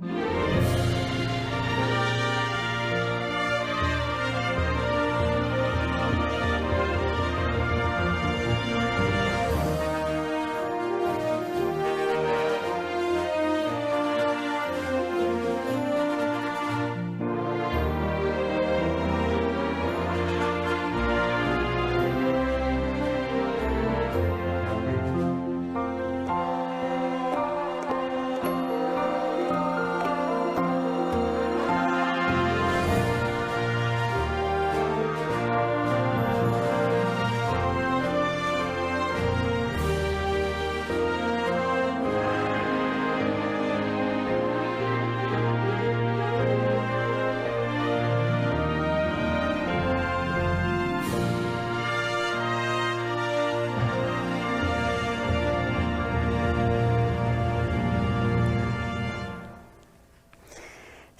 Mm-hmm.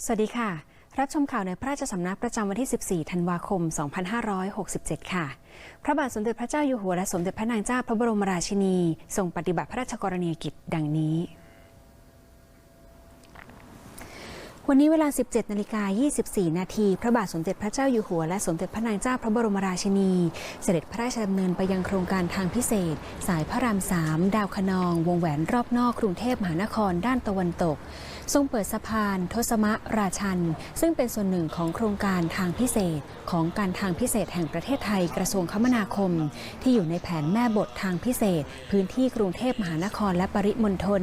สวัสดีค่ะ รับชมข่าวในพระราชสำนักประจำวันที่ 14 ธันวาคม 2567 ค่ะ พระบาทสมเด็จพระเจ้าอยู่หัวและสมเด็จพระนางเจ้าพระบรมราชินีทรงปฏิบัติพระราชกรณียกิจดังนี้ วันนี้เวลา 17 นาฬิกา 24 นาที พระบาทสมเด็จพระเจ้าอยู่หัวและสมเด็จพระนางเจ้าพระบรมราชินี เสด็จพระราชดำเนินไปยังโครงการทางพิเศษ สายพระราม 3 ดาวคะนอง วงแหวนรอบนอกกรุงเทพมหานครด้านตะวันตก ทรงเปิดสะพานทศมะราชัน ซึ่งเป็นส่วนหนึ่งของโครงการทางพิเศษ ของการทางพิเศษแห่งประเทศไทยกระทรวงคมนาคม ที่อยู่ในแผนแม่บททางพิเศษ พื้นที่กรุงเทพมหานครและปริมณฑล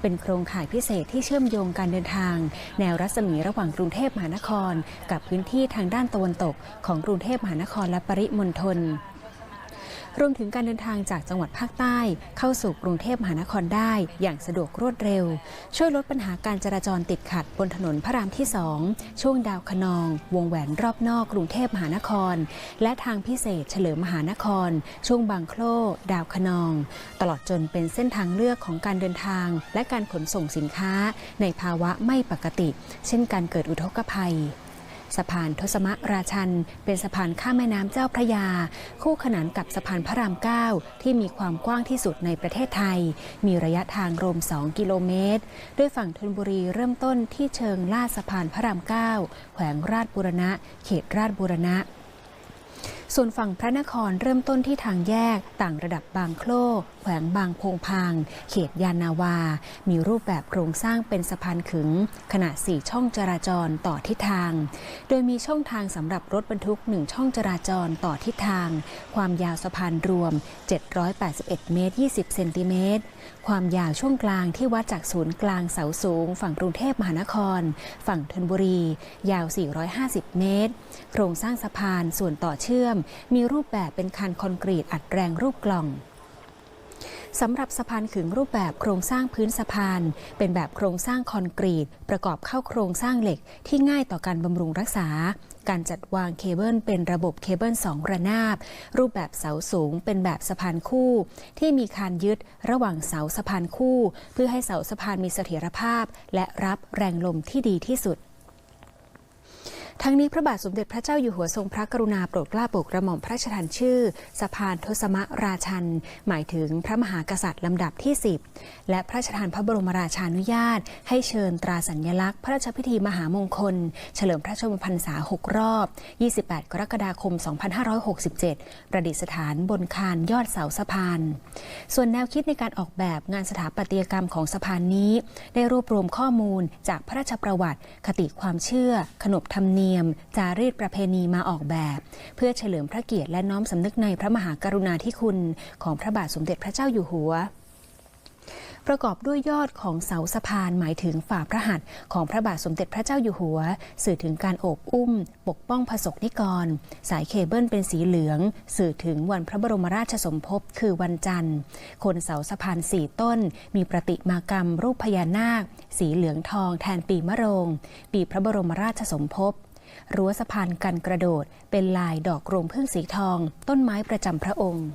เป็นโครงข่ายพิเศษที่เชื่อมโยงการเดินทาง แนวรัศมีระหว่างกรุงเทพมหานคร กับพื้นที่ทางด้านตะวันตก ของกรุงเทพมหานครและปริมณฑล รวมถึงการเดินทางจากจังหวัดภาคใต้ เข้าสู่กรุงเทพมหานครได้ อย่างสะดวกรวดเร็ว ช่วยลดปัญหาการจราจรติดขัดบนถนนพระรามที่ 2 ช่วงดาวคะนอง วงแหวนรอบนอกกรุงเทพมหานคร และทางพิเศษเฉลิมมหานคร ช่วงบางโคลดาวคะนอง ตลอดจนเป็นเส้นทางเลือกของการเดินทาง และการขนส่งสินค้า ในภาวะไม่ปกติ เช่นการเกิดอุทกภัย สะพานทศมราชัน เป็นสะพานข้ามแม่น้ำเจ้าพระยา คู่ขนานกับสะพานพระราม 9 ที่มีความกว้างที่สุดในประเทศไทย มีระยะทางรวม 2 กิโลเมตร ด้วยฝั่งธนบุรีเริ่มต้นที่เชิงลาดสะพานพระราม 9 แขวงราชบุรณะ เขตราชบุรณะส่วนฝั่งพระนครเริ่มต้นที่ทางแยกต่างระดับบางโคลแขวงบางพงพาง เขตยานนาวา มีรูปแบบโครงสร้างเป็นสะพานขึง ขนาด 4 ช่องจราจรต่อทิศทาง โดยมีช่องทางสำหรับรถบรรทุก 1 ช่องจราจรต่อทิศทาง ความยาวสะพานรวม 781 เมตร 20 เซนติเมตร ความยาวช่วงกลางที่วัดจากศูนย์กลางเสาสูง ฝั่งกรุงเทพมหานคร ฝั่งธนบุรี ยาว 450 เมตร โครงสร้างสะพานส่วนต่อเชื่อม มีรูปแบบเป็นคันคอนกรีตอัดแรงรูปกล่อง สำหรับสะพานขึงรูปแบบโครงสร้างพื้นสะพาน เป็นแบบโครงสร้างคอนกรีต ประกอบเข้าโครงสร้างเหล็กที่ง่ายต่อการบำรุงรักษา การจัดวางเคเบิลเป็นระบบเคเบิลสองระนาบ รูปแบบเสาสูงเป็นแบบสะพานคู่ ที่มีคานยึดระหว่างเสาสะพานคู่ เพื่อให้เสาสะพานมีเสถียรภาพ และรับแรงลมที่ดีที่สุด ทั้งนี้พระบาทสมเด็จพระเจ้าอยู่หัวทรงพระกรุณาโปรดเกล้าโปรดกระหม่อมพระราชทานชื่อ สะพานทศมราชัน หมายถึงพระมหากษัตริย์ลำดับที่ 10 และพระราชทานพระบรมราชานุญาต ให้เชิญตราสัญลักษณ์ พระราชพิธีมหามงคล เฉลิมพระชนมพรรษา 6 รอบ 28 กรกฎาคม 2567 ประดิษฐานบนคานยอดเสาสะพาน ส่วนแนวคิดในการออกแบบงานสถาปัตยกรรมของสะพานนี้ ได้รวบรวมข้อมูลจากพระราชประวัติ คติความเชื่อ ขนบธรรมเนียมจารีตประเพณีมาออกแบบ เพื่อเฉลิมพระเกียรติและน้อมสำนึกในพระมหากรุณาธิคุณ ของพระบาทสมเด็จพระเจ้าอยู่หัวประกอบด้วยยอดของเสาสะพานหมายถึงฝ่าพระหัตถ์ของพระบาทสมเด็จพระเจ้าอยู่หัว สื่อถึงการโอบอุ้ม ปกป้องผสกนิกร สายเคเบิลเป็นสีเหลือง สื่อถึงวันพระบรมราชสมภพคือวันจันทร์ คนเสาสะพานสี่ต้น มีประติมากรรมรูปพญานาค สีเหลืองทองแทนปีมะโรง ปีพระบรมราชสมภพ รั้วสะพานกันกระโดด เป็นลายดอกรวงพึ่งสีทอง ต้นไม้ประจำพระองค์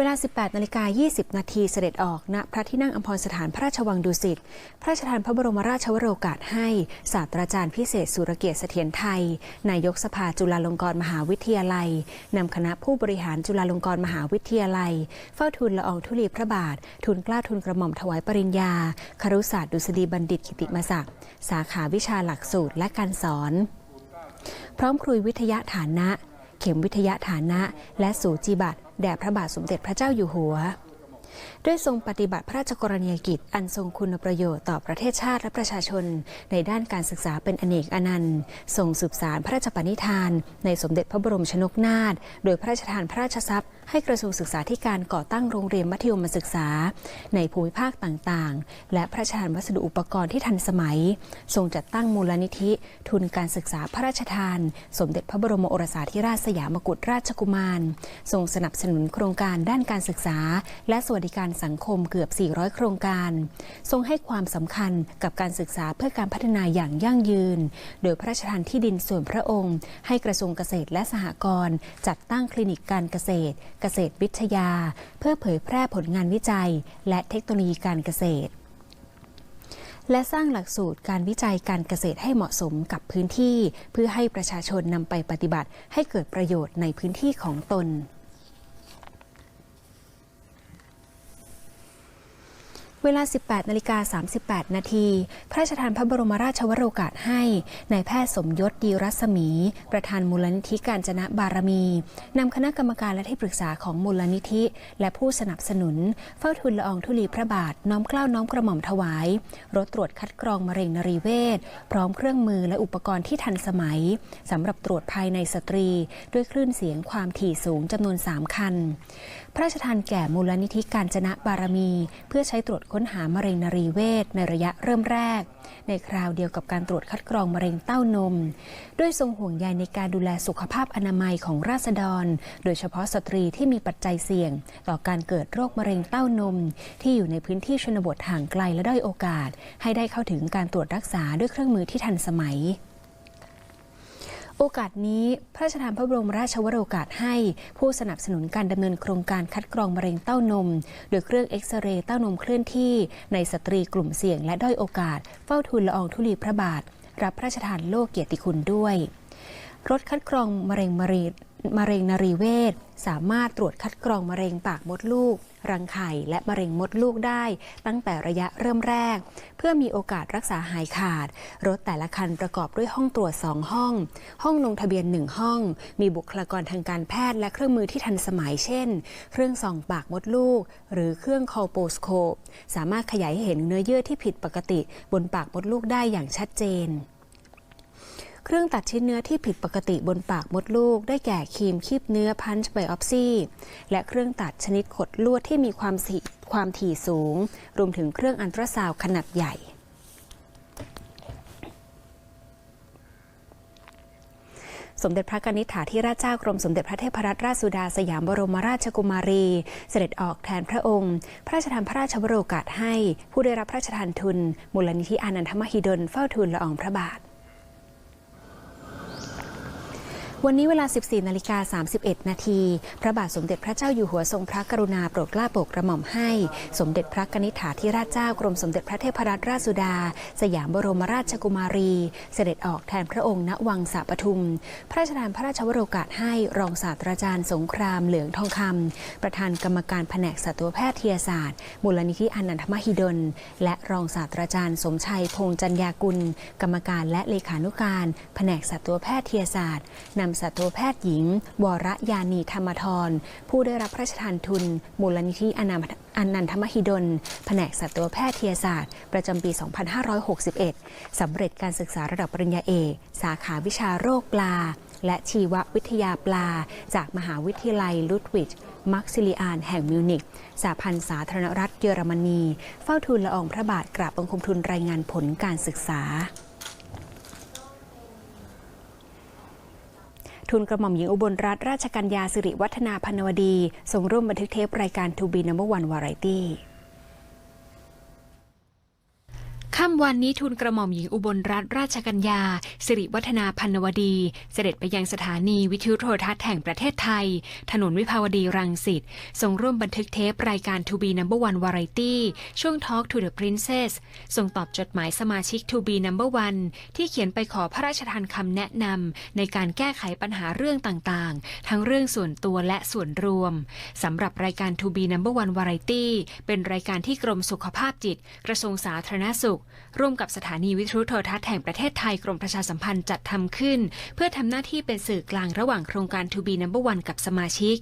เวลา 18นาฬิกา20 นาทีเสด็จออกณพระที่นั่งอัมพรสถานพระราชวังดุสิต พระราชทานพระบรมราชวโรกาสให้ ศาสตราจารย์พิเศษสุรเกียรติเสถียรไทย นายกสภาจุฬาลงกรณ์มหาวิทยาลัย นำคณะผู้บริหารจุฬาลงกรณ์มหาวิทยาลัย เฝ้าทูลละอองธุลีพระบาททูลกล้าทูลกระหม่อมถวายปริญญา ครุศาสตร์ดุษฎีบัณฑิตกิติมศักดิ์ สาขาวิชาหลักสูตรและการสอน พร้อมครุยวิทยาฐานะ เข็มวิทยาฐานะ และสูจิบัตรแด่พระบาทสมเด็จพระเจ้าอยู่หัวด้วยทรงปฏิบัติพระราชกรณียกิจ อันทรงคุณประโยชน์ต่อประเทศชาติและประชาชน ในด้านการศึกษาเป็นอเนกอนันต์ทรงสืบสารพระราชปณิธาน ในสมเด็จพระบรมชนกนาถโดยพระราชทานพระราชทรัพย์ ให้กระทรวงศึกษาธิการก่อตั้งโรงเรียนมัธยมศึกษา ในภูมิภาคต่างๆ และพระราชทานวัสดุอุปกรณ์ที่ทันสมัย ทรงจัดตั้งมูลนิธิ ทุนการศึกษาพระราชทาน สมเด็จพระบรมโอรสาธิราชสยามกุฎราชกุมาร ทรงสนับสนุนโครงการด้านการศึกษา และสวัสดิการสังคมเกือบ 400 โครงการ ทรงให้ความสำคัญกับการศึกษาเพื่อการพัฒนาอย่างยั่งยืน โดยพระราชทานที่ดินส่วนพระองค์ ให้กระทรวงเกษตรและสหกรณ์จัดตั้งคลินิกการเกษตรเกษตรวิทยา เพื่อเผยแพร่ผลงานวิจัย และเทคโนโลยีการเกษตร และสร้างหลักสูตรการวิจัยการเกษตรให้เหมาะสมกับพื้นที่ เพื่อให้ประชาชนนำไปปฏิบัติให้เกิดประโยชน์ในพื้นที่ของตน เวลา 18นาฬิกา38 นาที พระราชทานพระบรมราชวโรกาสให้นายแพทย์สมยศดีรัศมี ประธานมูลนิธิการจนะบารมี นำคณะกรรมการและที่ปรึกษาของมูลนิธิ และผู้สนับสนุน เฝ้าทุนละอองธุลีพระบาท น้อมเกล้าน้อมกระหม่อมถวาย รถตรวจคัดกรองมะเร็งนรีเวชพร้อมเครื่องมือและอุปกรณ์ที่ทันสมัยสำหรับตรวจภายในสตรี ด้วยคลื่นเสียงความถี่สูงจำนวน 3 คัน พระราชทานแก่มูลนิธิการจนะบารมี เพื่อใช้ตรวจค้นหามะเร็งนรีเวชในระยะเริ่มแรก ในคราวเดียวกับการตรวจคัดกรองมะเร็งเต้านม ด้วยทรงห่วงใยในการดูแลสุขภาพอนามัยของราษฎร โดยเฉพาะสตรีที่มีปัจจัยเสี่ยง ต่อการเกิดโรคมะเร็งเต้านม ที่อยู่ในพื้นที่ชนบทห่างไกลและด้อยโอกาส ให้ได้เข้าถึงการตรวจรักษาด้วยเครื่องมือที่ทันสมัย โอกาสนี้พระราชทานพระบรมราชวโรกาสให้ผู้สนับสนุนการดำเนินโครงการคัดกรองมะเร็งเต้านม โดยเครื่องเอ็กซเรย์เต้านมเคลื่อนที่ ในสตรีกลุ่มเสี่ยงและด้อยโอกาส เฝ้าทูลละอองธุลีพระบาท รับพระราชทานโลกเกียรติคุณด้วย รถคัดกรองมะเร็งมะเร็งมะเร็งนรีเวชสามารถตรวจคัดกรองมะเร็งปากมดลูก รังไข่และมะเร็งมดลูกได้ ตั้งแต่ระยะเริ่มแรก เพื่อมีโอกาสรักษาหายขาด รถแต่ละคันประกอบด้วยห้องตรวจ 2 ห้อง ห้องลงทะเบียน 1 ห้อง มีบุคลากรทางการแพทย์และเครื่องมือที่ทันสมัยเช่น เครื่องส่องปากมดลูก หรือเครื่องคอโปสโคปสามารถขยายเห็นเนื้อเยื่อที่ผิดปกติ บนปากมดลูกได้อย่างชัดเจน เครื่องตัดชิ้นเนื้อที่ผิดปกติบนปากมดลูก ได้แก่ครีมคีบเนื้อพันช์ไบออปซี่และเครื่องตัดชนิดขดลวดที่มีความสีความถี่สูง รวมถึงเครื่องอันตราซาวขนาดใหญ่สมเด็จพระกนิษฐาธิราชเจ้ากรมสมเด็จพระเทพรัตนราชสุดาสยามบรมราชกุมารี เสด็จออกแทนพระองค์ พระราชทานพระราชวโรกาสให้ ผู้ได้รับพระราชทานทุน มูลนิธิอานันทมหิดลเฝ้าทูลละอองพระบาท วันนี้เวลา 14 นาฬิกา 31 นาที พระบาทสมเด็จพระเจ้าอยู่หัวทรงพระกรุณาโปรดเกล้าโปรดกระหม่อมให้ สมเด็จพระกนิษฐาธิราชเจ้ากรมสมเด็จพระเทพรัตนราชสุดา สยามบรมราชกุมารี เสด็จออกแทนพระองค์ณวังสาปทุม พระราชทานพระราชวโรกาสให้รองศาสตราจารย์สงครามเหลืองทองคำประธานกรรมการแผนกสัตวแพทยศาสตร์ มูลนิธิอนันทมหิดล และรองศาสตราจารย์สมชัยพงษ์จัญญากุล กรรมการและเลขานุการ แผนกสัตวแพทยศาสตร์นำสัตวแพทย์หญิง วรยานีธรรมทร ผู้ได้รับพระราชทานทุน มูลนิธิอนันอนันทมหิดล แผนกสัตวแพทยศาสตร์ ประจำปี 2561 สำเร็จการศึกษาระดับปริญญาเอก สาขาวิชาโรคปลา และชีววิทยาปลา จากมหาวิทยาลัยลุดวิชมักซิลิอานแห่งมิวนิกสาพันธ์สาธารณรัฐเยอรมนี เฝ้าทูลละอองพระบาทกราบบังคมทูลรายงานผลการศึกษา ทุนกระหม่อมหญิงอุบลรัตนราชกัญญาสิริวัฒนาพนวดีทรงร่วมบันทึกเทปรายการทูบีนัมเบอร์วันวาไรตี้ ค่ำวันนี้ทูลกระหม่อมหญิงอุบลรัตนราชกัญญา สิริวัฒนาพันวดี เสด็จไปยังสถานีวิทยุโทรทัศน์แห่งประเทศไทย ถนนวิภาวดีรังสิตทรงร่วมบันทึกเทปรายการ To Be Number One Variety ช่วง Talk to the Princess ส่งตอบจดหมายสมาชิก To Be Number One ที่เขียนไปขอพระราชทานคำแนะนำในการแก้ไขปัญหาเรื่องต่างๆ ทั้งเรื่องส่วนตัวและส่วนรวมสำหรับรายการ To Be Number One Variety เป็นรายการที่กรมสุขภาพจิต กระทรวงสาธารณสุขร่วมกับสถานีวิทยุโทรทัศน์แห่งประเทศไทยกรมประชาสัมพันธ์จัดทำขึ้น เพื่อทำหน้าที่เป็นสื่อกลางระหว่างโครงการ To Be Number One กับสมาชิก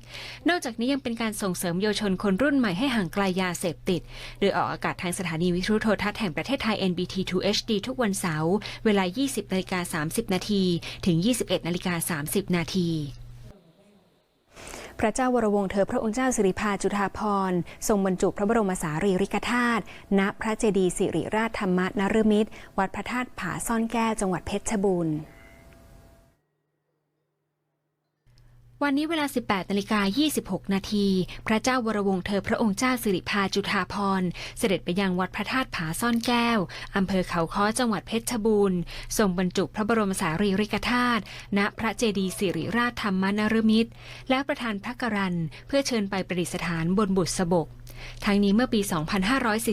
นอกจากนี้ยังเป็นการส่งเสริมเยาวชนคนรุ่นใหม่ให้ห่างไกลยาเสพติด โดยออกอากาศทางสถานีวิทยุโทรทัศน์แห่งประเทศไทย NBT 2 HD ทุกวันเสาร์เวลา 20นาฬิกา30 นาทีถึง 21นาฬิกา30 นาที พระเจ้าวรวงศ์เธอพระองค์เจ้าสิริพาจุฑาภรทรงบรรจุพระบรมสารีริกธาตุณพระเจดีย์สิริราชธรรมนฤมิตร วัดพระธาตุผาซ่อนแก้วจังหวัดเพชรบูรณ์ วันนี้เวลา 18นาฬิกา26 นาที พระเจ้าวรวงศ์เธอพระองค์เจ้าสิริพาจุฑาภรณ์เสด็จไปยังวัดพระธาตุผาซ่อนแก้ว อำเภอเขาค้อจังหวัดเพชรบูรณ์ทรงบรรจุพระบรมสารีริกธาตุ ณ พระเจดีย์สิริราชธรรมนฤมิตร และประธานพระกรัน เพื่อเชิญไปประดิษฐานบนบุษบก ทั้งนี้เมื่อปี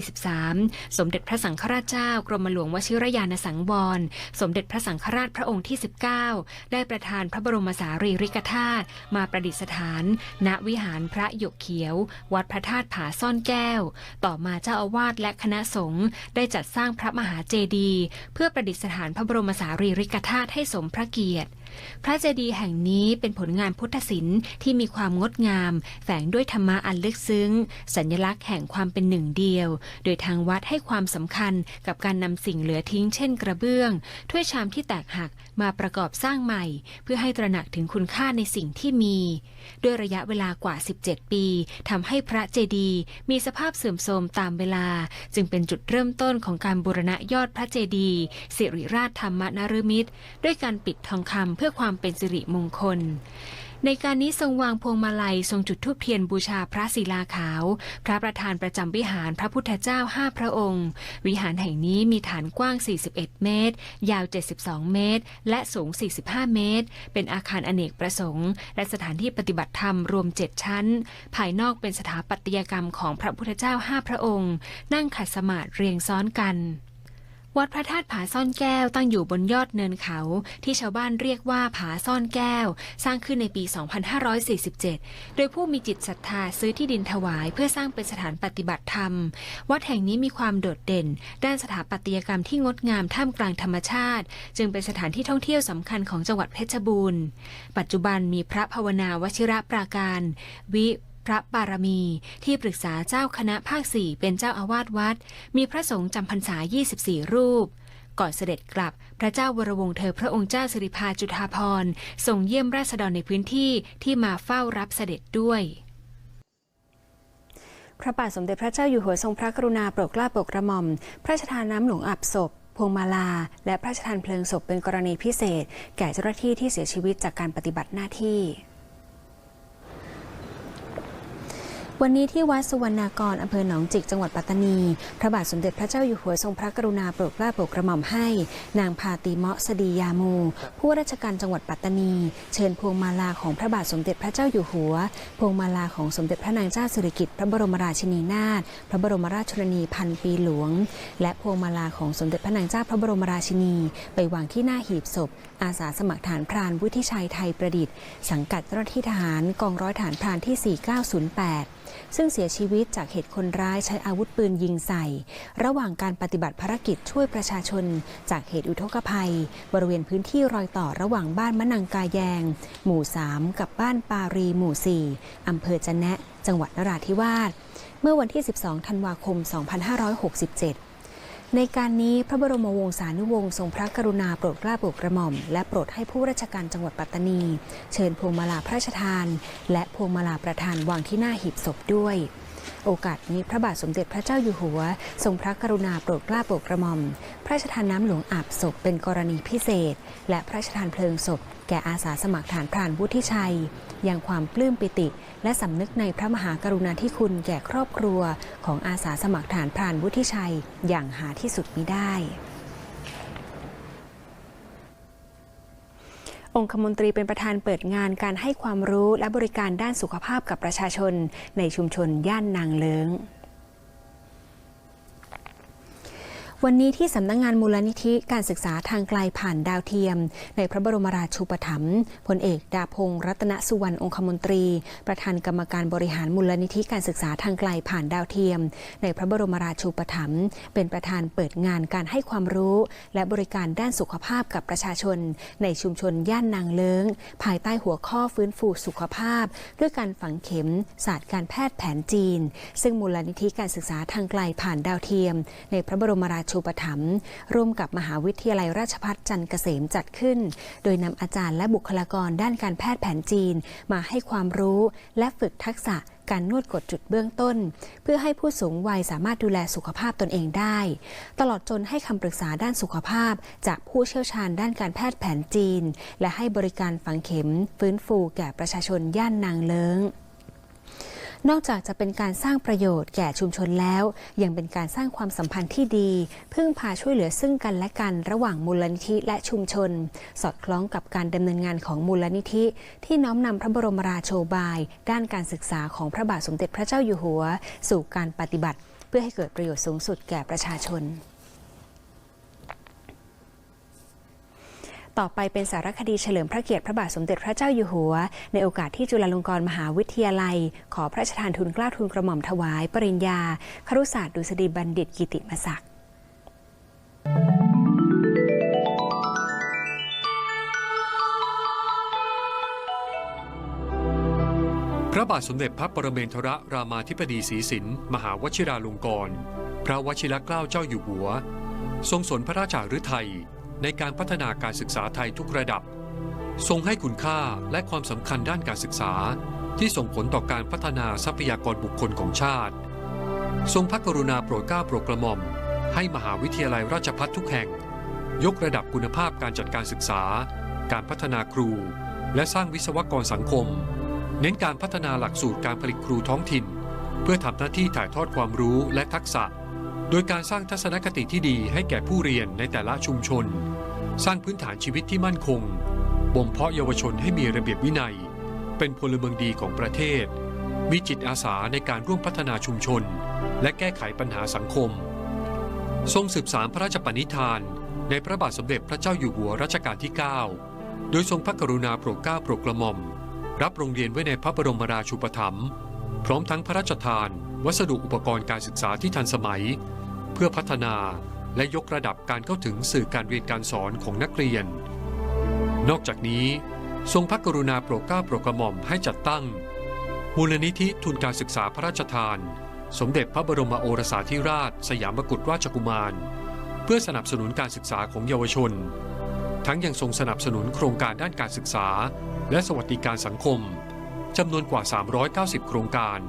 2543 สมเด็จพระสังฆราชเจ้ากรมหลวงวชิรยานสังวร สมเด็จพระสังฆราชพระองค์ที่ 19 ได้ประทานพระบรมสารีริกธาตุมาประดิษฐาน ณวิหารพระหยกเขียว วัดพระธาตุผาซ่อนแก้ว ต่อมาเจ้าอาวาสและคณะสงฆ์ได้จัดสร้างพระมหาเจดีย์เพื่อประดิษฐานพระบรมสารีริกธาตุให้สมพระเกียรติ พระเจดีย์แห่งนี้เป็นผลงานพุทธศิลป์ที่มีความงดงาม แฝงด้วยธรรมะอันลึกซึ้ง สัญลักษณ์แห่งความเป็นหนึ่งเดียว โดยทางวัดให้ความสำคัญกับการนำสิ่งเหลือทิ้งเช่นกระเบื้อง ถ้วยชามที่แตกหักมาประกอบสร้างใหม่ เพื่อให้ตระหนักถึงคุณค่าในสิ่งที่มี ด้วยระยะเวลากว่า 17 ปีทำให้พระเจดีย์มีสภาพเสื่อมโทรมตามเวลา จึงเป็นจุดเริ่มต้นของการบูรณะยอดพระเจดีย์สิริราชธรรมนฤมิตร ด้วยการปิดทองคำเพื่อความเป็นสิริมงคล ในการนี้ทรงวางพวงมาลัยทรงจุดธูปเทียนบูชาพระศิลาขาว พระประธานประจำวิหารพระพุทธเจ้าห้าพระองค์ วิหารแห่งนี้มีฐานกว้าง 41 เมตร ยาว 72 เมตร และสูง 45 เมตร เป็นอาคารอเนกประสงค์ และสถานที่ปฏิบัติธรรมรวม 7 ชั้น ภายนอกเป็นสถาปัตยกรรมของพระพุทธเจ้าห้าพระองค์ นั่งขัดสมาธิเรียงซ้อนกัน วัดพระธาตุผาซ่อนแก้วตั้งอยู่บนยอดเนินเขา ที่ชาวบ้านเรียกว่าผาซ่อนแก้ว สร้างขึ้นในปี 2547 โดยผู้มีจิตศรัทธาซื้อที่ดินถวาย เพื่อสร้างเป็นสถานปฏิบัติธรรม วัดแห่งนี้มีความโดดเด่น ด้านสถาปัตยกรรมที่งดงามท่ามกลางธรรมชาติ จึงเป็นสถานที่ท่องเที่ยวสำคัญของจังหวัดเพชรบูรณ์ ปัจจุบันมีพระภาวนาวชิระปราการ วิ พระบารมี ที่ปรึกษาเจ้าคณะภาคสี่เป็นเจ้าอาวาสวัด มีพระสงฆ์จำพรรษา 24 รูป ก่อนเสด็จกลับ พระเจ้าวรวงเธอพระองค์เจ้าสิริภาจุฑาภรณ์ทรงเยี่ยมราษฎรในพื้นที่ที่มาเฝ้ารับเสด็จด้วยพระบาทสมเด็จพระเจ้าอยู่หัวทรงพระกรุณาโปรดเกล้าโปรดกระหม่อม พระราชทานน้ำหลวงอาบศพ พวงมาลา และพระราชทานเพลิงศพเป็นกรณีพิเศษ แก่เจ้าหน้าที่ที่เสียชีวิตจากการปฏิบัติหน้าที่ วันนี้ที่วัดสุวรรณากรอำเภอหนองจิกจังหวัดปัตตานี พระบาทสมเด็จพระเจ้าอยู่หัวทรงพระกรุณาโปรดเกล้าโปรดกระหม่อมให้ นางพาตีเมาะสดียามูผู้ราชการจังหวัดปัตตานี เชิญพวงมาลาของพระบาทสมเด็จพระเจ้าอยู่หัว พวงมาลาของสมเด็จพระนางเจ้าสิริกิติ์พระบรมราชินีนาถพระบรมราชชนนีพันปีหลวง และพวงมาลาของสมเด็จพระนางเจ้าพระบรมราชินี ไปวางที่หน้าหีบศพ อาสาสมัครฐานพรานวุฒิชัยไทยประดิษฐ์ สังกัดเจ้าหน้าที่ทหารกองร้อยฐานพรานที่ 4908ซึ่งเสียชีวิตจากเหตุคนร้ายใช้อาวุธปืนยิงใส่ ระหว่างการปฏิบัติภารกิจช่วยประชาชน จากเหตุอุทกภัย บริเวณพื้นที่รอยต่อระหว่างบ้านมะนังกาแยง หมู่ 3 กับบ้านปารีหมู่ 4 อำเภอจะแนะ จังหวัดนราธิวาสเมื่อวันที่ 12 ธันวาคม 2567 ในการนี้พระบรมวงศานุวงศ์ทรงพระกรุณาโปรดเกล้าโปรดกระหม่อม และโปรดให้ผู้ราชการจังหวัดปัตตานี เชิญพวงมาลาพระราชทาน และพวงมาลาประธานวางที่หน้าหีบศพด้วย โอกาสนี้พระบาทสมเด็จพระเจ้าอยู่หัว ทรงพระกรุณาโปรดเกล้าโปรดกระหม่อม พระราชทานน้ำหลวงอาบศพเป็นกรณีพิเศษ และพระราชทานเพลิงศพ แก่อาสาสมัครฐานพรานวุฒิชัย ยังความปลื้มปิติ และสำนึกในพระมหากรุณาธิคุณแก่ครอบครัว ของอาสาสมัครฐานพรานวุฒิชัย อย่างหาที่สุดมิได้ องคมนตรีเป็นประธานเปิดงานการให้ความรู้และบริการด้านสุขภาพกับประชาชน ในชุมชนย่านนางเลิง วันนี้ที่สำนักงงานมูลนิธิการศึกษาทางไกลผ่านดาวเทียม ในพระบรมราชูปถัมภ์พลเอกดาพงศ์รัตนสุวรรณองคมนตรี ประธานกรรมการบริหารมูลนิธิการศึกษาทางไกลผ่านดาวเทียม ในพระบรมราชูปถัมภ์เป็นประธานเปิดงานการให้ความรู้ และบริการด้านสุขภาพกับประชาชน ในชุมชนย่านนางเลิงภายใต้หัวข้อฟื้นฟูสุขภาพ ด้วยการฝังเข็มศาสตร์การแพทย์แผนจีน ซึ่งมูลนิธิการศึกษาทางไกลผ่านดาวเทียม ในพระบรมราชูปถัมภ์ร่วมกับมหาวิทยาลัยราชภัฏจันทร์เกษมจัดขึ้น โดยนำอาจารย์และบุคลากรด้านการแพทย์แผนจีน มาให้ความรู้และฝึกทักษะการนวดกดจุดเบื้องต้น เพื่อให้ผู้สูงวัยสามารถดูแลสุขภาพตนเองได้ ตลอดจนให้คำปรึกษาด้านสุขภาพ จากผู้เชี่ยวชาญด้านการแพทย์แผนจีน และให้บริการฝังเข็ม ฟื้นฟูแก่ประชาชนย่านนางเลิง นอกจากจะเป็นการสร้างประโยชน์แก่ชุมชนแล้ว ยังเป็นการสร้างความสัมพันธ์ที่ดี พึ่งพาช่วยเหลือซึ่งกันและกันระหว่างมูลนิธิและชุมชน สอดคล้องกับการดำเนินงานของมูลนิธิ ที่น้อมนำพระบรมราโชบาย ด้านการศึกษาของพระบาทสมเด็จพระเจ้าอยู่หัว สู่การปฏิบัติ เพื่อให้เกิดประโยชน์สูงสุดแก่ประชาชน ต่อไปเป็นสารคดีเฉลิมพระเกียรติพระบาทสมเด็จพระเจ้าอยู่หัว ในโอกาสที่จุฬาลงกรณ์มหาวิทยาลัย ขอพระราชทานทุนกล้าทุนกระหม่อมถวาย ปริญญาครุศาสตร์ดุษฎีบัณฑิตกิติมศักดิ์พระบาทสมเด็จพระปรเมนทรรามาธิบดีศรีสินมหาวชิราลงกรณ์พระวชิรเกล้าเจ้าอยู่หัว ทรงสนพระราชาฤทัย ในการพัฒนาการศึกษาไทยทุกระดับ ทรงให้คุณค่าและความสำคัญด้านการศึกษา ที่ส่งผลต่อการพัฒนาทรัพยากรบุคคลของชาติ ทรงพระกรุณาโปรดเกล้าโปรดกระหม่อม ให้มหาวิทยาลัยราชภัฏทุกแห่ง ยกระดับคุณภาพการจัดการศึกษา การพัฒนาครู และสร้างวิศวกรสังคม เน้นการพัฒนาหลักสูตรการผลิตครูท้องถิ่น เพื่อทำหน้าที่ถ่ายทอดความรู้และทักษะ โดยการสร้างทัศนคติที่ดีให้แก่ผู้เรียนในแต่ละชุมชน สร้างพื้นฐานชีวิตที่มั่นคง บ่มเพาะเยาวชนให้มีระเบียบวินัย เป็นพลเมืองดีของประเทศ มีจิตอาสาในการร่วมพัฒนาชุมชน และแก้ไขปัญหาสังคม ทรงสืบสารพระราชปณิธาน ในพระบาทสมเด็จพระเจ้าอยู่หัวรัชกาลที่ 9 โดยทรงพระกรุณาโปรดเกล้าโปรดกระหม่อม รับโรงเรียนไว้ในพระบรมราชูปถัมภ์พร้อมทั้งพระราชทาน วัสดุอุปกรณ์การศึกษาที่ทันสมัย เพื่อพัฒนาและยกระดับการเข้าถึงสื่อการเรียนการสอนของนักเรียน นอกจากนี้ ทรงพระกรุณาโปรดเกล้าโปรดกระหม่อมให้จัดตั้ง มูลนิธิทุนการศึกษาพระราชทาน สมเด็จพระบรมโอรสาธิราช สยามกุฎราชกุมาร เพื่อสนับสนุนการศึกษาของเยาวชน ทั้งยังทรงสนับสนุนโครงการด้านการศึกษา และสวัสดิการสังคมจำนวนกว่า 390 โครงการ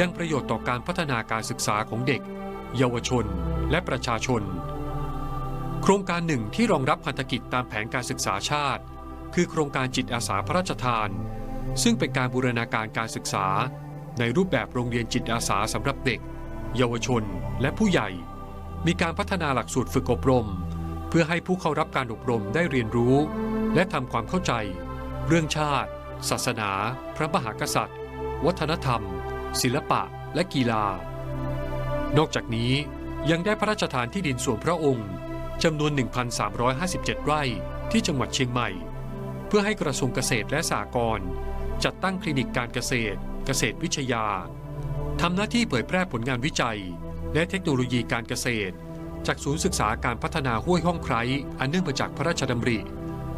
ยังประโยชน์ต่อการพัฒนาการศึกษาของเด็ก เยาวชน และประชาชน โครงการหนึ่งที่รองรับพันธกิจตามแผนการศึกษาชาติ คือโครงการจิตอาสาพระราชทาน ซึ่งเป็นการบูรณาการการศึกษา ในรูปแบบโรงเรียนจิตอาสาสำหรับเด็ก เยาวชน และผู้ใหญ่ มีการพัฒนาหลักสูตรฝึกอบรม เพื่อให้ผู้เข้ารับการอบรมได้เรียนรู้ และทำความเข้าใจ เรื่องชาติ ศาสนา พระมหากษัตริย์ วัฒนธรรม ศิลปะและกีฬา นอกจากนี้ยังได้พระราชทานที่ดินส่วนพระองค์จำนวน 1,357 ไร่ที่จังหวัดเชียงใหม่ เพื่อให้กระทรวงเกษตรและสหกรณ์จัดตั้งคลินิกการเกษตร เกษตรวิทยาทำหน้าที่เผยแพร่ผลงานวิจัย และเทคโนโลยีการเกษตร จากศูนย์ศึกษาการพัฒนาห้วยห้องไคร้อันเนื่องมาจากพระราชดำริ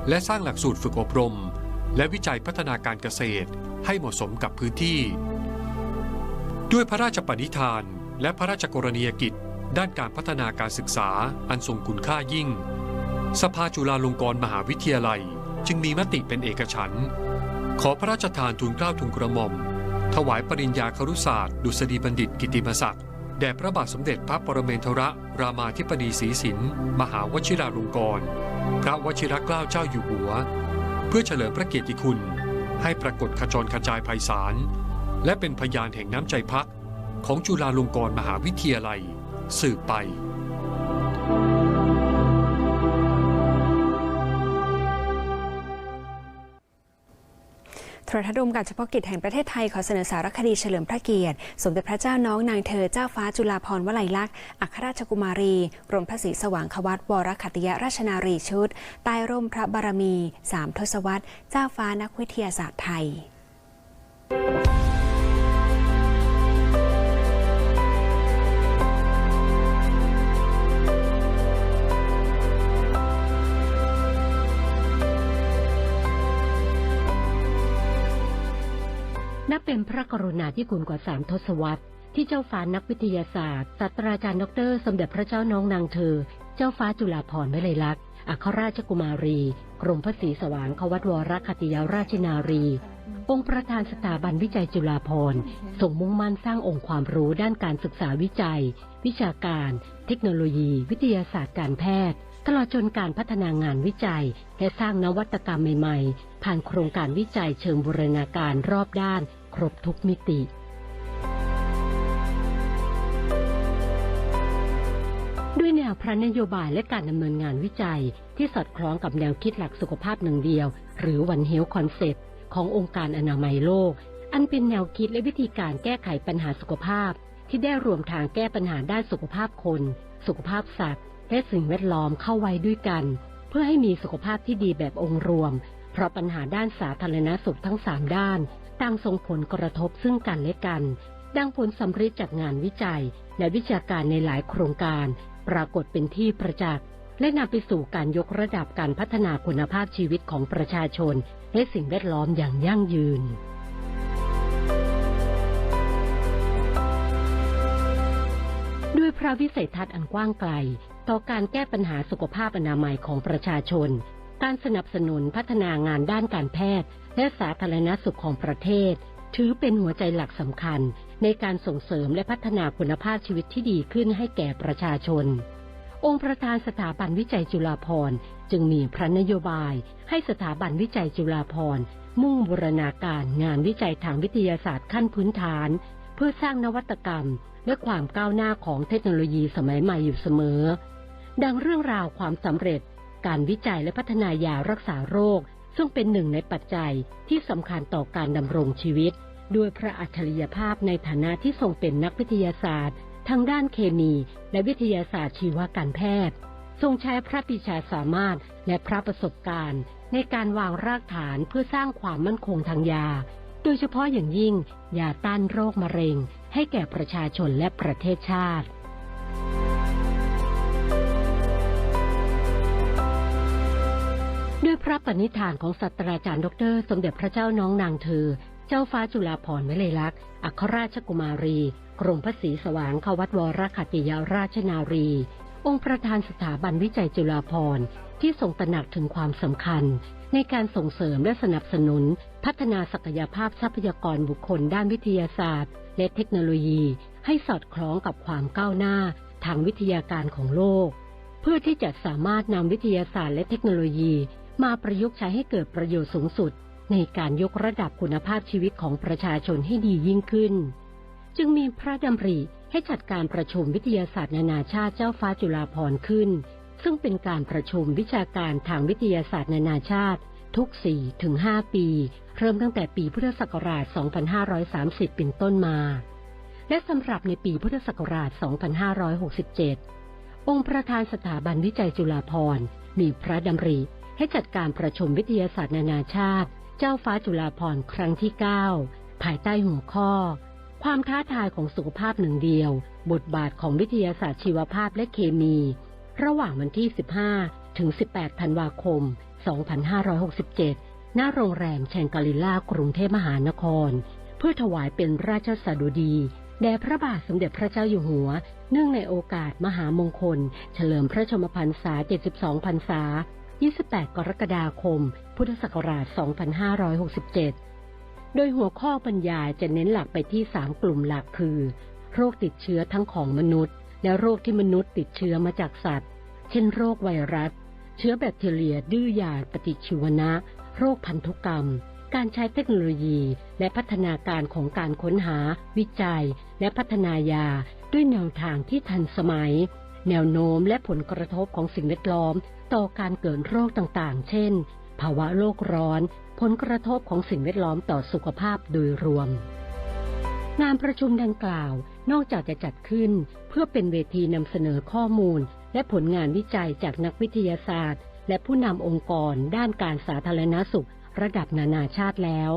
และสร้างหลักสูตรฝึกอบรม และวิจัยพัฒนาการเกษตรให้เหมาะสมกับพื้นที่ ด้วยพระราชปณิธาน และพระราชกรณียกิจ ด้านการพัฒนาการศึกษาอันทรงคุณค่ายิ่ง สภาจุฬาลงกรณ์มหาวิทยาลัย จึงมีมติเป็นเอกฉันท์ขอพระราชทานทุนเกล้าทุนกระหม่อม ถวายปริญญาครุศาสตร์ ดุษฎีบัณฑิตกิติมศักดิ์แด่พระบาทสมเด็จพระปรเมนทรรามาธิบดีศรีสินมหาวชิราลงกรณ์พระวชิรเกล้าเจ้าอยู่หัว เพื่อเฉลิมพระเกียรติคุณ ให้ปรากฏขจรขจายไพศาล และเป็นพยานแห่งน้ำใจพักของจุฬาลงกรณ์มหาวิทยาลัย สืบไป โทรทัศน์รวมการเฉพาะกิจแห่งประเทศไทยขอเสนอสารคดีเฉลิมพระเกียรติ สมเด็จพระเจ้าน้องนางเธอเจ้าฟ้าจุฬาภรณ์วลัยลักษณ์อัครราชกุมารีกรมพระศรีสว่างควัตวรขัติยราชนารีชุดใต้ร่มพระบารมีสามทศวรรษ เจ้าฟ้านักวิทยาศาสตร์ไทย นับเป็นพระกรุณาธิคุณกว่าสามทศวรรษที่เจ้าฟ้านักวิทยาศาสตร์ศาสตราจารย์ดร สมเด็จพระเจ้าน้องนางเธอ เจ้าฟ้าจุฬาภรณ์วิไลลักษณ์ อัครราชกุมารี กรมพระศรีสว่างควัตวรคติยราชนารี องค์ประธานสถาบันวิจัยจุฬาภรณ์ส่งมุ่งมั่นสร้างองค์ความรู้ด้านการศึกษาวิจัย วิชาการ เทคโนโลยี วิทยาศาสตร์การแพทย์ตลอดจนการพัฒนางานวิจัย และสร้างนวัตกรรมใหม่ๆ ผ่านโครงการวิจัยเชิงบูรณาการรอบด้าน ครบทุกมิติ ด้วยแนวพระนโยบายและการดำเนินงานวิจัย ที่สอดคล้องกับแนวคิดหลักสุขภาพหนึ่งเดียว หรือวันเฮลคอนเซปต์ขององค์การอนามัยโลก อันเป็นแนวคิดและวิธีการแก้ไขปัญหาสุขภาพ ที่ได้รวมทางแก้ปัญหาด้านสุขภาพคน สุขภาพสัตว์ และสิ่งแวดล้อมเข้าไว้ด้วยกัน เพื่อให้มีสุขภาพที่ดีแบบองค์รวม เพราะปัญหาด้านสาธารณสุขทั้งสามด้านต่างส่งผลกระทบซึ่งกันและกัน ดังผลสำเร็จจากงานวิจัยและวิชาการในหลายโครงการ ปรากฏเป็นที่ประจักษ์และนำไปสู่การยกระดับการพัฒนาคุณภาพชีวิตของประชาชน และสิ่งแวดล้อมอย่างยั่งยืน ด้วยพระวิสัยทัศน์อันกว้างไกล ต่อการแก้ปัญหาสุขภาพอนามัยของประชาชน การสนับสนุนพัฒนางานด้านการแพทย์ และสาธารณสุขของประเทศ ถือเป็นหัวใจหลักสำคัญ ในการส่งเสริมและพัฒนาคุณภาพชีวิตที่ดีขึ้นให้แก่ประชาชน องค์ประธานสถาบันวิจัยจุฬาภรณ์จึงมีพระนโยบายให้สถาบันวิจัยจุฬาภรณ์มุ่งบูรณาการงานวิจัยทางวิทยาศาสตร์ขั้นพื้นฐาน เพื่อสร้างนวัตกรรม และความก้าวหน้าของเทคโนโลยีสมัยใหม่อยู่เสมอ ดังเรื่องราวความสำเร็จ การวิจัยและพัฒนายารักษาโรค ซึ่งเป็นหนึ่งในปัจจัยที่สำคัญต่อการดำรงชีวิต ด้วยพระอัจฉริยภาพในฐานะที่ทรงเป็นนักวิทยาศาสตร์ ทางด้านเคมี และวิทยาศาสตร์ชีวการแพทย์ ทรงใช้พระปิชาสามารถและพระประสบการณ์ ในการวางรากฐานเพื่อสร้างความมั่นคงทางยา โดยเฉพาะอย่างยิ่งยาต้านโรคมะเร็ง ให้แก่ประชาชนและประเทศชาติด้วยพระปณิธานของศาสตราจารย์ดอกเตอรสมเด็จพระเจ้าน้องนางเธอ เจ้าฟ้าจุฬาภรณ์วิไลลักษณ์อัครราชกุมารีกรมพระศรีสว่างควัตวรขัติยราชนารี องค์ประธานสถาบันวิจัยจุฬาภรณ์ที่ทรงตระหนักถึงความสำคัญ ในการส่งเสริมและสนับสนุน พัฒนาศักยภาพทรัพยากรบุคคลด้านวิทยาศาสตร์ และเทคโนโลยี ให้สอดคล้องกับความก้าวหน้าทางวิทยาการของโลก เพื่อที่จะสามารถนำวิทยาศาสตร์และเทคโนโลยี มาประยุกต์ใช้ให้เกิดประโยชน์สูงสุด ในการยกระดับคุณภาพชีวิตของประชาชนให้ดียิ่งขึ้น จึงมีพระดำริให้จัดการประชุมวิทยาศาสตร์นานาชาติเจ้าฟ้าจุฬาภรณ์ขึ้น ซึ่งเป็นการประชุมวิชาการทางวิทยาศาสตร์นานาชาติ ทุก4ถึง5ปี เริ่มตั้งแต่ปีพุทธศักราช 2530 เป็นต้นมา และสำหรับในปีพุทธศักราช 2567 องค์ประธานสถาบันวิจัยจุฬาภรณ์มีพระดำริให้จัดการประชุมวิทยาศาสตร์นานาชาติ เจ้าฟ้าจุฬาภรณ์ครั้งที่ 9 ภายใต้หัวข้อ ความท้าทายของสุขภาพหนึ่งเดียว บทบาทของวิทยาศาสตร์ชีวภาพและเคมี ระหว่างวันที่ 15 ถึง 18 ธันวาคม 2567 ณ โรงแรมแชงกรีล่ากรุงเทพมหานคร เพื่อถวายเป็นราชสดุดีแด่พระบาทสมเด็จพระเจ้าอยู่หัว เนื่องในโอกาสมหามงคล เฉลิมพระชมพรรษา 72 พรรษา 28 กรกฎาคม พุทธศักราช 2567 โดยหัวข้อบรรยายจะเน้นหลักไปที่ 3 กลุ่มหลักคือ โรคติดเชื้อทั้งของมนุษย์ และโรคที่มนุษย์ติดเชื้อมาจากสัตว์ เช่นโรคไวรัส เชื้อแบคทีเรียดื้อยาปฏิชีวนะ โรคพันธุกรรม การใช้เทคโนโลยี และพัฒนาการของการค้นหา วิจัย และพัฒนายาด้วยแนวทางที่ทันสมัย แนวโน้มและผลกระทบของสิ่งแวดล้อม ต่อการเกิดโรคต่างๆ เช่น ภาวะโลกร้อน ผลกระทบของสิ่งแวดล้อมต่อสุขภาพโดยรวม งานประชุมดังกล่าวนอกจากจะจัดขึ้น เพื่อเป็นเวทีนำเสนอข้อมูล และผลงานวิจัยจากนักวิทยาศาสตร์ และผู้นำองค์กร ด้านการสาธารณสุข ระดับนานาชาติแล้ว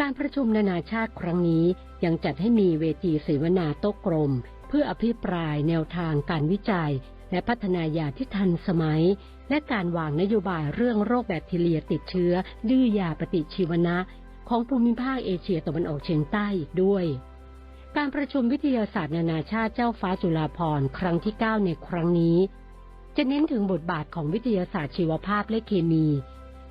การประชุมนานาชาติครั้งนี้ยังจัดให้มีเวทีเสวนาโต๊ะกลมเพื่ออภิปรายแนวทางการวิจัย และพัฒนายาที่ทันสมัย และการวางนโยบายเรื่องโรคแบคทีเรียติดเชื้อ ดื้อยาปฏิชีวนะ ของภูมิภาคเอเชียตะวันออกเฉียงใต้อีกด้วย การประชุมวิทยาศาสตร์นานาชาติเจ้าฟ้าจุฬาภรณ์ครั้งที่ 9 ในครั้งนี้ จะเน้นถึงบทบาทของวิทยาศาสตร์ชีวภาพและเคมี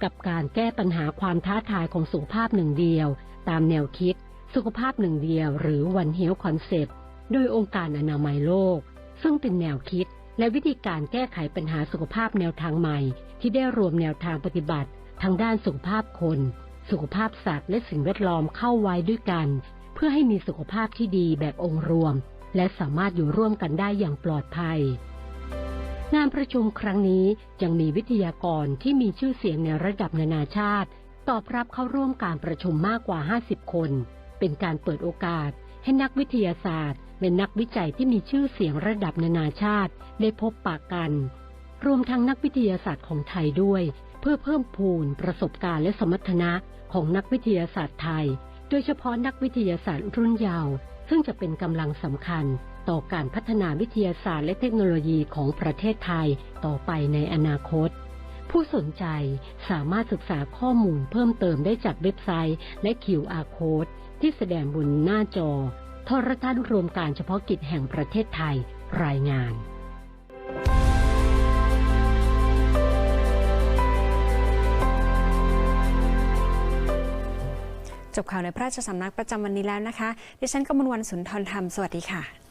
กับการแก้ปัญหาความท้าทายของสุขภาพหนึ่งเดียว ตามแนวคิด สุขภาพหนึ่งเดียว หรือ One Health Concept โดยองค์การอนามัยโลก ซึ่งเป็นแนวคิด และวิธีการแก้ไขปัญหาสุขภาพแนวทางใหม่ ที่ได้รวมแนวทางปฏิบัติทางด้านสุขภาพคน สุขภาพสัตว์และสิ่งแวดล้อมเข้าไว้ด้วยกัน เพื่อให้มีสุขภาพที่ดีแบบองค์รวม และสามารถอยู่ร่วมกันได้อย่างปลอดภัย งานประชุมครั้งนี้ยังมีวิทยากรที่มีชื่อเสียงในระดับนานาชาติ ตอบรับเข้าร่วมการประชุมมากกว่า 50 คน เป็นการเปิดโอกาสให้นักวิทยาศาสตร์ และนักวิจัยที่มีชื่อเสียงระดับนานาชาติได้พบปะกัน รวมทั้งนักวิทยาศาสตร์ของไทยด้วย เพื่อเพิ่มพูนประสบการณ์และสมรรถนะของนักวิทยาศาสตร์ไทย โดยเฉพาะนักวิทยาศาสตร์รุ่นเยาว์ซึ่งจะเป็นกำลังสำคัญต่อการพัฒนาวิทยาศาสตร์และเทคโนโลยีของประเทศไทยต่อไปในอนาคต ผู้สนใจสามารถศึกษาข้อมูลเพิ่มเติมได้จากเว็บไซต์และ QR Code ที่แสดงบนหน้าจอ ทรทัศน์รวมการเฉพาะกิจแห่งประเทศไทยรายงานจบข่าวในพระราชสำนักประจำวันนี้แล้วนะคะ ดิฉันกมลวันสุนทรธรรม สวัสดีค่ะ